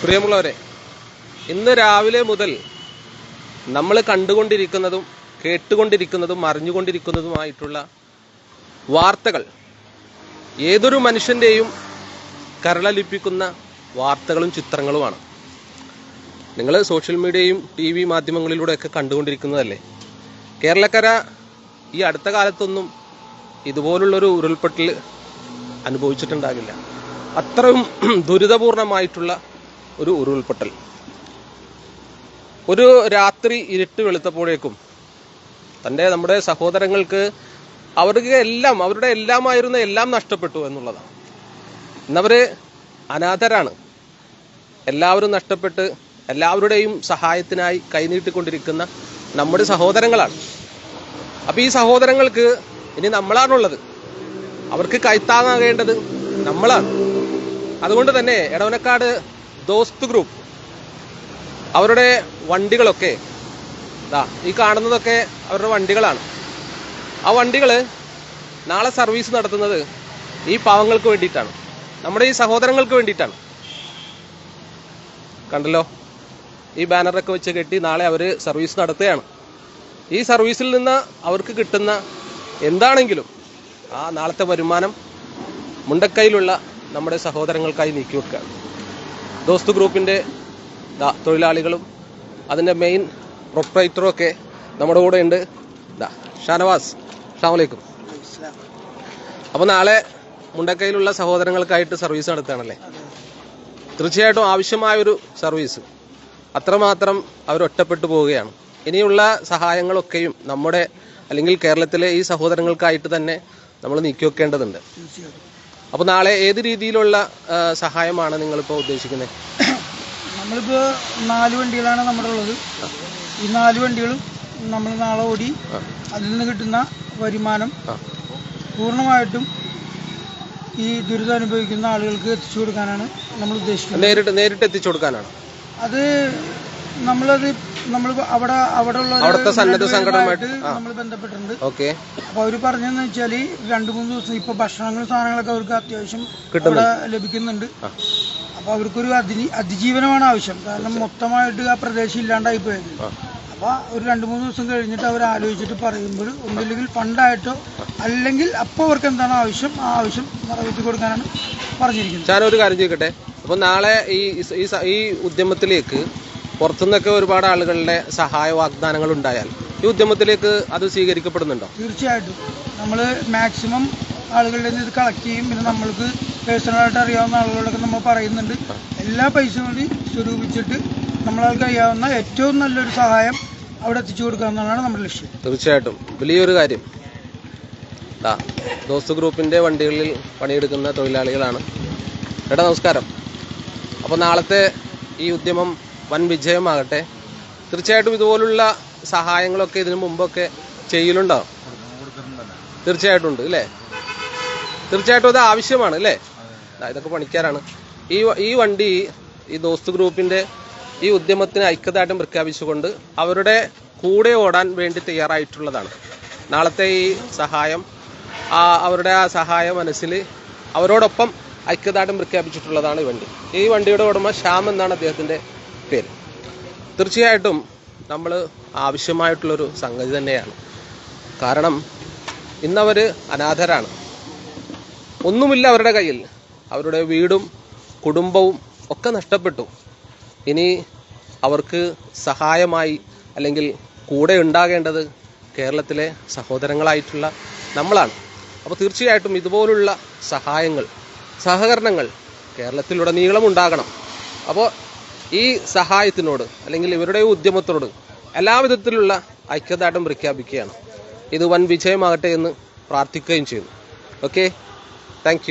പ്രിയമുള്ളവരെ ഇന്ന് രാവിലെ മുതൽ നമ്മൾ കണ്ടുകൊണ്ടിരിക്കുന്നതും കേട്ടുകൊണ്ടിരിക്കുന്നതും അറിഞ്ഞുകൊണ്ടിരിക്കുന്നതുമായിട്ടുള്ള വാർത്തകൾ ഏതൊരു മനുഷ്യന്റെയും കരളലിപ്പിക്കുന്ന വാർത്തകളും ചിത്രങ്ങളുമാണ്. നിങ്ങൾ സോഷ്യൽ മീഡിയയും ടി വി മാധ്യമങ്ങളിലൂടെയൊക്കെ കണ്ടുകൊണ്ടിരിക്കുന്നതല്ലേ? കേരളക്കര ഈ അടുത്ത കാലത്തൊന്നും ഇതുപോലുള്ളൊരു ഉരുൾപൊട്ടൽ അനുഭവിച്ചിട്ടുണ്ടാകില്ല. അത്രയും ദുരിതപൂർണമായിട്ടുള്ള ഒരു ഉരുൾപൊട്ടൽ. ഒരു രാത്രി ഇരുട്ട് വെളുത്തപ്പോഴേക്കും തന്റെ നമ്മുടെ സഹോദരങ്ങൾക്ക് അവർക്ക് എല്ലാം അവരുടെ എല്ലാമായിരുന്ന എല്ലാം നഷ്ടപ്പെട്ടു എന്നുള്ളതാണ്. ഇന്നവർ അനാഥരാണ്. എല്ലാവരും നഷ്ടപ്പെട്ട് എല്ലാവരുടെയും സഹായത്തിനായി കൈനീട്ടിക്കൊണ്ടിരിക്കുന്ന നമ്മുടെ സഹോദരങ്ങളാണ്. അപ്പോൾ ഈ സഹോദരങ്ങൾക്ക് ഇനി നമ്മളാണുള്ളത്. അവർക്ക് കൈത്താങ്ങാകേണ്ടത് നമ്മളാണ്. അതുകൊണ്ട് തന്നെ എടവനക്കാട് ദോസ്ത് ഗ്രൂപ്പ്. അവരുടെ വണ്ടികളൊക്കെ ദാ ഈ കാണുന്നതൊക്കെ അവരുടെ വണ്ടികളാണ്. ആ വണ്ടികൾ നാളെ സർവീസ് നടത്തുന്നത് ഈ പാവങ്ങൾക്ക് വേണ്ടിയിട്ടാണ്. നമ്മുടെ ഈ സഹോദരങ്ങൾക്ക് വേണ്ടിയിട്ടാണ്. കണ്ടല്ലോ? ഈ ബാനറൊക്കെ വെച്ച് കെട്ടി നാളെ അവർ സർവീസ് നടത്തുകയാണ്. ഈ സർവീസിൽ നിന്ന് അവർക്ക് കിട്ടുന്ന എന്താണെങ്കിലും ആ നാളത്തെ വരുമാനം മുണ്ടക്കൈയിലുള്ള നമ്മുടെ സഹോദരങ്ങൾക്കായി നീക്കി വെക്കുകയാണ് ദോസ്ത് ഗ്രൂപ്പിന്റെ തൊഴിലാളികളും അതിന്റെ മെയിൻ പ്രൊപ്പറേറ്ററും ഒക്കെ നമ്മുടെ കൂടെ ഉണ്ട്. ഷാനവാസ് അസ്സാമലൈക്കും അപ്പോൾ നാളെ മുണ്ടക്കയിലുള്ള സഹോദരങ്ങൾക്കായിട്ട് സർവീസ് നടത്തുകയാണല്ലേ? തീർച്ചയായിട്ടും ആവശ്യമായൊരു സർവീസ് അത്രമാത്രം അവർ ഒറ്റപ്പെട്ടു പോവുകയാണ്. ഇനിയുള്ള സഹായങ്ങളൊക്കെയും നമ്മുടെ അല്ലെങ്കിൽ കേരളത്തിലെ ഈ സഹോദരങ്ങൾക്കായിട്ട് തന്നെ നമ്മൾ നീക്കിവെക്കേണ്ടതുണ്ട്. അപ്പോൾ നാളെ ഏത് രീതിയിലുള്ള സഹായമാണ് നിങ്ങളിപ്പോൾ ഉദ്ദേശിക്കുന്നത് നമ്മളിപ്പോൾ നാല് വണ്ടികളാണ് നമ്മുടെ ഉള്ളത് ഈ നാല് വണ്ടികളും നമ്മൾ നാളെ ഓടി അതിൽ നിന്ന് കിട്ടുന്ന വരുമാനം പൂർണമായിട്ടും ഈ ദുരിതം അനുഭവിക്കുന്ന ആളുകൾക്ക് എത്തിച്ചു കൊടുക്കാനാണ് നമ്മൾ ഉദ്ദേശിക്കുന്നത്. നേരിട്ട് നേരിട്ട് എത്തിച്ചു കൊടുക്കാനാണ്. അത് നമ്മളത് നമ്മൾ അവിടെ അവിടെ ഉള്ള അവിടുത്തെ സന്നദ്ധ സംഘടനയുമായിട്ട്? നമ്മൾ ബന്ധപ്പെട്ടിട്ടുണ്ട്. ഓക്കെ. അപ്പൊ അവർ പറഞ്ഞെന്ന് വെച്ചാൽ രണ്ടു മൂന്ന് ദിവസം ഇപ്പൊ ഭക്ഷണങ്ങളും സാധനങ്ങളൊക്കെ അവർക്ക് അത്യാവശ്യം. അവിടെ ലഭിക്കുന്നുണ്ട്. അപ്പൊ അവർക്കൊരു അതി അതിജീവനമാണ് ആവശ്യം. കാരണം മൊത്തമായിട്ട് ആ പ്രദേശം ഇല്ലാണ്ടായി പോയത്. അപ്പൊ ഒരു രണ്ടു മൂന്ന് ദിവസം കഴിഞ്ഞിട്ട് അവർ ആലോചിച്ചിട്ട് പറയുമ്പോൾ ഒന്നില്ലെങ്കിൽ ഫണ്ടായിട്ടോ അല്ലെങ്കിൽ അപ്പോൾ അവർക്ക് എന്താണ് ആവശ്യം? ആ ആവശ്യം നിറവേറ്റി കൊടുക്കാനാണ് പറഞ്ഞിരിക്കുന്നത്. ഞാനൊരു കാര്യം ചോദിക്കട്ടെ? അപ്പൊ നാളെ ഈ ഈ ഉദ്യമത്തിലേക്ക് പുറത്തുനിന്നൊക്കെ ഒരുപാട് ആളുകളുടെ സഹായ വാഗ്ദാനങ്ങൾ ഉണ്ടായാൽ ഈ ഉദ്യമത്തിലേക്ക് അത് സ്വീകരിക്കപ്പെടുന്നുണ്ടോ? തീർച്ചയായിട്ടും. നമ്മൾ മാക്സിമം ആളുകളുടെ നിന്ന് ഇത് കളക്ട് ചെയ്യും. പിന്നെ നമ്മൾക്ക് പേഴ്സണലായിട്ട് അറിയാവുന്ന ആളുകളൊക്കെ നമ്മൾ പറയുന്നുണ്ട്. എല്ലാ പൈസയും കൂടി സ്വരൂപിച്ചിട്ട് നമ്മളാൽ കഴിയാവുന്ന ഏറ്റവും നല്ലൊരു സഹായം അവിടെ എത്തിച്ചു കൊടുക്കുക എന്നുള്ളതാണ് നമ്മുടെ ലക്ഷ്യം. തീർച്ചയായിട്ടും. വലിയൊരു കാര്യം. ദോസ് ദോസ്ത് ഗ്രൂപ്പിന്റെ വണ്ടികളിൽ പണിയെടുക്കുന്ന തൊഴിലാളികളാണ്. എടാ നമസ്കാരം. അപ്പോൾ നാളത്തെ ഈ ഉദ്യമം വൻ വിജയമാകട്ടെ. തീർച്ചയായിട്ടും ഇതുപോലുള്ള സഹായങ്ങളൊക്കെ ഇതിനു മുമ്പൊക്കെ ചെയ്യലുണ്ടോ തീർച്ചയായിട്ടും ഉണ്ട് അല്ലേ തീർച്ചയായിട്ടും അത് ആവശ്യമാണ് അല്ലേ ഇതൊക്കെ പണിക്കാരാണ്. ഈ ഈ വണ്ടി ഈ ദോസ്ത് ഗ്രൂപ്പിന്റെ ഈ ഉദ്യമത്തിന് ഐക്യദാർഢ്യം പ്രഖ്യാപിച്ചുകൊണ്ട് അവരുടെ കൂടെ ഓടാൻ വേണ്ടി തയ്യാറായിട്ടുള്ളതാണ്. നാളത്തെ ഈ സഹായം അവരുടെ ആ സഹായ മനസ്സിൽ അവരോടൊപ്പം ഐക്യദാർഢ്യം പ്രഖ്യാപിച്ചിട്ടുള്ളതാണ് ഈ വണ്ടി. ഈ വണ്ടിയുടെ ഉടമ ശ്യാം എന്നാണ് അദ്ദേഹത്തിന്റെ പേര്. തീർച്ചയായിട്ടും നമ്മൾ ആവശ്യമായിട്ടുള്ളൊരു സംഗതി തന്നെയാണ്. കാരണം ഇന്നവർ അനാഥരാണ്. ഒന്നുമില്ല അവരുടെ കയ്യിൽ. അവരുടെ വീടും കുടുംബവും ഒക്കെ നഷ്ടപ്പെട്ടു. ഇനി അവർക്ക് സഹായമായി അല്ലെങ്കിൽ കൂടെ ഉണ്ടാകേണ്ടത് കേരളത്തിലെ സഹോദരങ്ങളായിട്ടുള്ള നമ്മളാണ്. അപ്പോൾ തീർച്ചയായിട്ടും ഇതുപോലുള്ള സഹായങ്ങൾ സഹകരണങ്ങൾ കേരളത്തിലുടനീളം ഉണ്ടാകണം അപ്പോൾ ഈ സഹായത്തിനോട് അല്ലെങ്കിൽ ഇവരുടെ ഉദ്യമത്തോട് എല്ലാവിധത്തിലുള്ള ഐക്യദാർഢ്യം പ്രഖ്യാപിക്കുകയാണ്. ഇത് വൻ വിജയമാകട്ടെ എന്ന് പ്രാർത്ഥിക്കുകയും ചെയ്യുന്നു. Okay thank